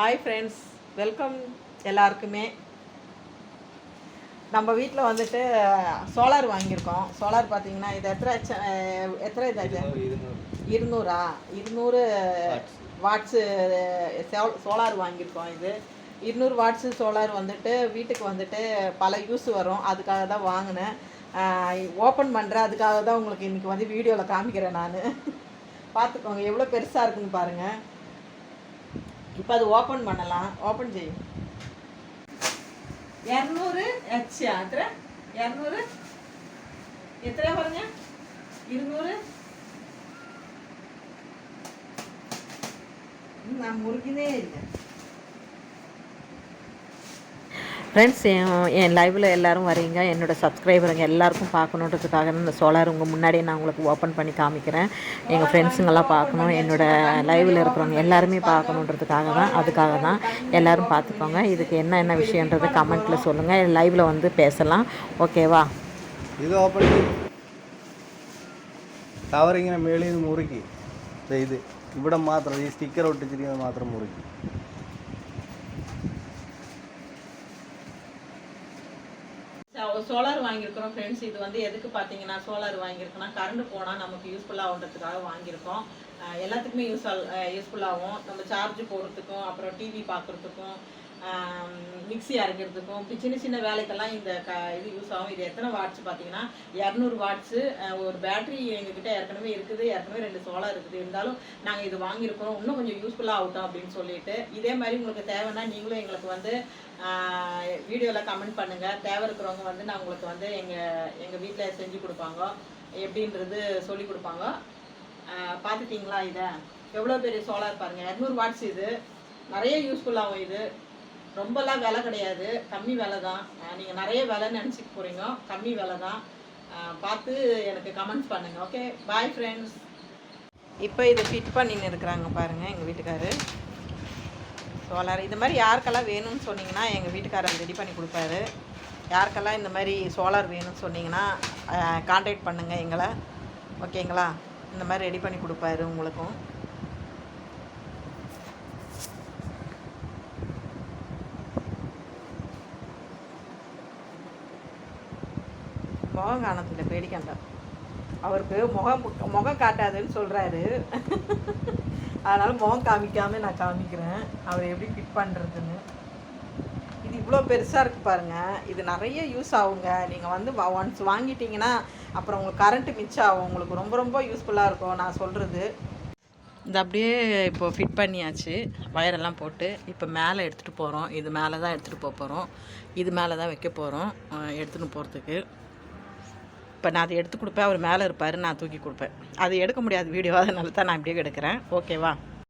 Hi friends welcome எல்லாருக்குமே. நம்ம வீட்டில் வந்துட்டு சோலார் வாங்கியிருக்கோம். சோலார் பார்த்தீங்கன்னா இது எத்தனை எத்தனை இதாச்சு இருநூறா இருநூறு. வாட்ஸு. சோலார் வாங்கியிருக்கோம் இது. இருநூறு வாட்ஸு சோலார் வந்துட்டு வீட்டுக்கு வந்துட்டு பல யூஸ் வரும். அதுக்காக தான் வாங்கினேன். ஓப்பன் பண்ணுறேன் அதுக்காக தான் உங்களுக்கு இன்றைக்கி வந்து வீடியோவில் காமிக்கிறேன் நான். பார்த்துக்கோங்க எவ்வளோ பெருசாக இருக்குன்னு பாருங்கள் இப்போ அது ஓப்பன் பண்ணலாம். ஓப்பன் செய்யும் இரநூறு ஹெச் எத்தனை? இரநூறு? எத்தனை பாருங்க? இருநூறு? ம், நான் முறுக்கினே ஃப்ரெண்ட்ஸ் என் என் லைவில் எல்லாரும் வரீங்க என்னோட சப்ஸ்கிரைபருங்க எல்லாருக்கும் பார்க்கணுன்றதுக்காக இந்த சோலார் உங்கள் முன்னாடியே நான் உங்களுக்கு ஓப்பன் பண்ணி காமிக்கிறேன் எங்கள் ஃப்ரெண்ட்ஸுங்கெல்லாம் பார்க்கணும் என்னோட லைவில் இருக்கிறவங்க எல்லாருமே பார்க்கணுன்றதுக்காக தான் அதுக்காக தான் எல்லாரும் பார்த்துக்கோங்க இதுக்கு என்ன என்ன விஷயன்றது கமெண்ட்டில் சொல்லுங்கள் லைவில் வந்து பேசலாம் ஓகேவா ഇത് ഓപ്പൺ ചെയ്യും കവർ ഇങ്ങനെ മേളിൽ നിന്ന് മുറുക്കി ദേ ഇത് ഇവിടെ മാത്രം ഈ സ്റ്റിക്കർ ഒട്ടിച്ചിരിക്കുന്നത് മാത്രം മുറുക്കി சோலார் வாங்கியிருக்கிறோம் ஃப்ரெண்ட்ஸ் இது வந்து எதுக்கு பார்த்தீங்கன்னா சோலார் வாங்கியிருக்கோம்னா கரண்ட் போனால் நமக்கு யூஸ்ஃபுல் ஆகுன்றதுக்காக வாங்கியிருக்கோம். எல்லாத்துக்குமே யூஸ் யூஸ்ஃபுல் ஆகும். நம்ம சார்ஜ் போடுறதுக்கும் அப்புறம் டிவி பார்க்குறதுக்கும் மிக்ஸி அரைக்கிறதுக்கும் சின்ன சின்ன வேலைக்கெல்லாம் இந்த க இது யூஸ் ஆகும். இது எத்தனை வாட்ஸ் பார்த்தீங்கன்னா இரநூறு வாட்ஸு ஒரு பேட்டரி எங்ககிட்ட ஏற்கனவே இருக்குது. ஏற்கனவே ரெண்டு சோலார் இருக்குது. இருந்தாலும் நாங்கள் இது வாங்கியிருக்கிறோம். இன்னும் கொஞ்சம் யூஸ்ஃபுல்லாக ஆகட்டும் அப்படின்னு சொல்லிட்டு இதே மாதிரி உங்களுக்கு தேவைன்னா நீங்களும் எங்களுக்கு வந்து வீடியோவில் கமெண்ட் பண்ணுங்கள் தேவை இருக்கிறவங்க வந்து நான் உங்களுக்கு வந்து எங்கள் எங்கள் வீட்டில் செஞ்சு கொடுப்பாங்க. எப்படின்றது சொல்லி கொடுப்பாங்க. பார்த்துட்டிங்களா இதை? எவ்வளோ பெரிய சோலார் பாருங்கள் இரநூறு வாட்ஸ் இது. நிறைய யூஸ்ஃபுல்லாகும் இது. ரொம்பலாம் விலை கிடையாது. கம்மி விலை தான் நீங்கள் நிறைய விலைன்னு நினச்சிக்க போகிறீங்க கம்மி விலை தான் பார்த்து எனக்கு கமெண்ட்ஸ் பண்ணுங்கள் ஓகே பாய் ஃப்ரெண்ட்ஸ் இப்போ இதை ஃபிட் பண்ணின்னு இருக்கிறாங்க பாருங்கள் எங்கள் வீட்டுக்காரு. சோலார் இது மாதிரி யாருக்கெல்லாம் வேணும்னு சொன்னீங்கன்னா எங்கள் வீட்டுக்காரர் ரெடி பண்ணி கொடுப்பாரு. யாருக்கெல்லாம் இந்த மாதிரி சோலார் வேணும்னு சொன்னீங்கன்னா காண்டாக்ட் பண்ணுங்கள் எங்களை. ஓகேங்களா இந்த மாதிரி ரெடி பண்ணி கொடுப்பாரு உங்களுக்கும். முகம் காணத்தில் பேடிக்கண்டா. அவருக்கு முகம் முகம் காட்டாதுன்னு சொல்கிறாரு அதனால் முகம் காமிக்காமல் நான் காமிக்கிறேன். அவர் எப்படி ஃபிட் பண்ணுறதுன்னு இது இவ்வளோ பெருசாக இருக்குது பாருங்கள் இது நிறைய யூஸ் ஆகுங்க. நீங்கள் வந்து ஒன்ஸ் வாங்கிட்டீங்கன்னா அப்புறம் உங்களுக்கு கரண்ட்டு மிச்சம் ஆகும். உங்களுக்கு ரொம்ப ரொம்ப யூஸ்ஃபுல்லாக இருக்கும். நான் சொல்கிறது இது அப்படியே இப்போ ஃபிட் பண்ணியாச்சு. வயரெல்லாம் போட்டு இப்போ மேலே எடுத்துகிட்டு போகிறோம் இது மேலே தான் எடுத்துகிட்டு போக போகிறோம் இது மேலே தான் வைக்க போகிறோம் எடுத்துகிட்டு போகிறதுக்கு இப்போ நான் அதை எடுத்து கொடுப்பேன் அவர் மேலே இருப்பார் நான் தூக்கி கொடுப்பேன். அது எடுக்க முடியாது வீடியோ அதனால தான் நான் இப்படியே எடுக்கிறேன் ஓகேவா?